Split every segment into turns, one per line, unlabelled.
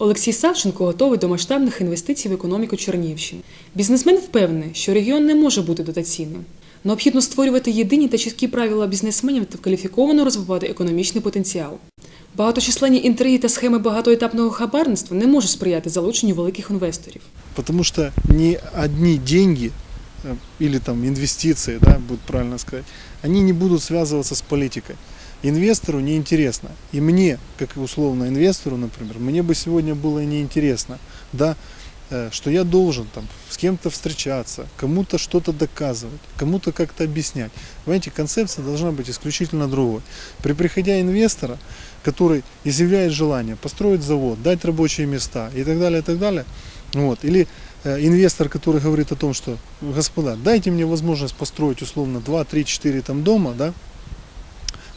Олексій Савченко готовий до масштабних інвестицій в економіку Чернігівщини. Бізнесмен впевнений, що регіон не може бути дотаційним. Необхідно створювати єдині та чіткі правила бізнесменів та кваліфіковано розвивати економічний потенціал. Багаточисленні інтриги та схеми багатоетапного хабарництва не можуть сприяти залученню великих інвесторів.
Потому что не одни деньги э, или там инвестиции, да, будет правильно сказать, они не будут связываться с политикой. Инвестору неинтересно. И мне, как условно инвестору, например, мне бы сегодня было неинтересно, да, э, что я должен там с кем-то встречаться, кому-то что-то доказывать, кому-то как-то объяснять. Понимаете, концепция должна быть исключительно другой. При приходя инвестора, который изъявляет желание построить завод, дать рабочие места и так далее, и так далее, вот, или э, инвестор, который говорит о том, что, господа, дайте мне возможность построить условно 2, 3, 4 там дома, да,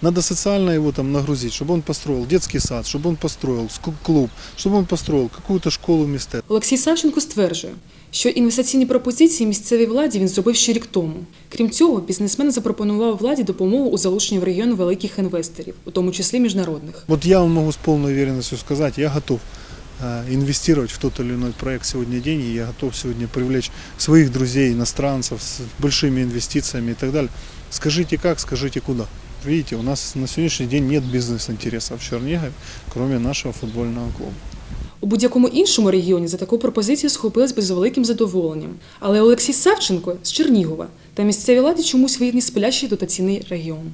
надо социально его там нагрузить, чтобы он построил детский сад, чтобы он построил ску- клуб, чтобы он построил какую-то школу места.
Олексій Савченко стверджує, що інвестиційні пропозиції місцевій владі він зробив ще рік тому. Крім цього, бізнесмен запропонував владі допомогу у залученні в регіон великих інвесторів, у тому числі міжнародних.
Вот я вам могу с полной уверенностью сказать, я готов э, инвестировать в тот или иной проект сегодня деньги, я готов сегодня привлечь своих друзей, иностранцев с большими инвестициями и так далее. Скажите как, скажите куда. Видите, у нас на сьогоднішній день нет бізнес інтересів в Чернігові, крім нашого футбольного клубу.
У будь-якому іншому регіоні за таку пропозицію схопились би з великим задоволенням. Але Олексій Савченко з Чернігова та місцеві владі чомусь вигідні сплящий дотаційний регіон.